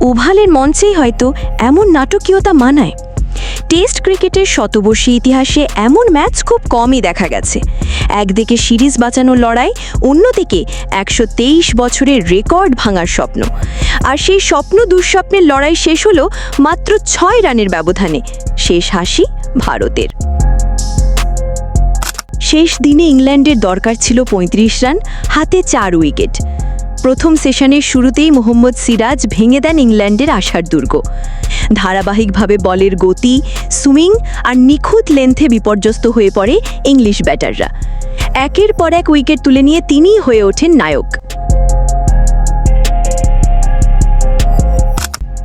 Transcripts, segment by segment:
ওভালের মঞ্চেই হয়তো এমন নাটকীয়তা মানায়। টেস্ট ক্রিকেটের শতবর্ষী ইতিহাসে এমন ম্যাচ খুব কমই দেখা গেছে। একদিকে সিরিজ বাঁচানোর লড়াই, অন্যদিকে একশো তেইশ বছরের রেকর্ড ভাঙার স্বপ্ন। আর সেই স্বপ্ন দুঃস্বপ্নের লড়াই শেষ হলো মাত্র ছয় রানের ব্যবধানে। শেষ হাসি ভারতের। শেষ দিনে ইংল্যান্ডের দরকার ছিল ৩৫ রান, হাতে চার উইকেট। প্রথম সেশনের শুরুতেই মোহাম্মদ সিরাজ ভেঙে দেন ইংল্যান্ডের আশার দুর্গ। ধারাবাহিকভাবে বলের গতি, সুইং আর নিখুঁত লেন্থে বিপর্যস্ত হয়ে পড়ে ইংলিশ ব্যাটাররা। একের পর এক উইকেট তুলে নিয়ে তিনিই হয়ে ওঠেন নায়ক।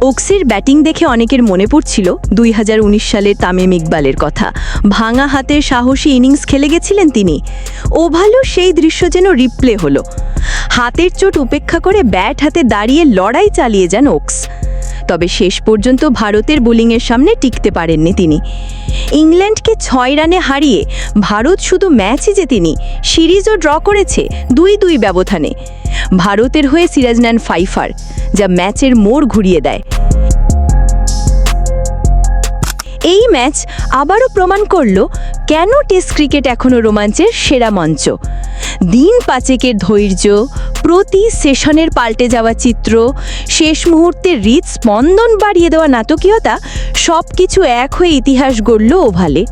ওক্সের ব্যাটিং দেখে অনেকের মনে পড়ছিল দুই সালের তামিম ইকবালের কথা। ভাঙা হাতের সাহসী ইনিংস খেলে গেছিলেন তিনি। ওভালো সেই দৃশ্য যেন রিপ্লে হলো। হাতের চোট উপেক্ষা করে ব্যাট হাতে দাঁড়িয়ে লড়াই চালিয়ে যান ওক্স। তবে শেষ পর্যন্ত ভারতের বোলিংয়ের সামনে টিকতে পারেননি তিনি। ইংল্যান্ডকে ছয় রানে হারিয়ে ভারত শুধু ম্যাচই যে তিনি সিরিজও ড্র করেছে দুই দুই ব্যবধানে। ভারতের হয়ে সিরাজ নেন ফাইফার, যা ম্যাচের মোড় ঘুরিয়ে দেয়। এই ম্যাচ আবারও প্রমাণ করল কেন টেস্ট ক্রিকেট এখনও রোমাঞ্চের সেরা মঞ্চ। দিন পাঁচেকের ধৈর্য, প্রতি সেশনের পাল্টে যাওয়া চিত্র, শেষ মুহূর্তে হৃদস্পন্দন বাড়িয়ে দেওয়া নাটকীয়তা সব কিছু এক হয়ে ইতিহাস গড়ল ওভালে।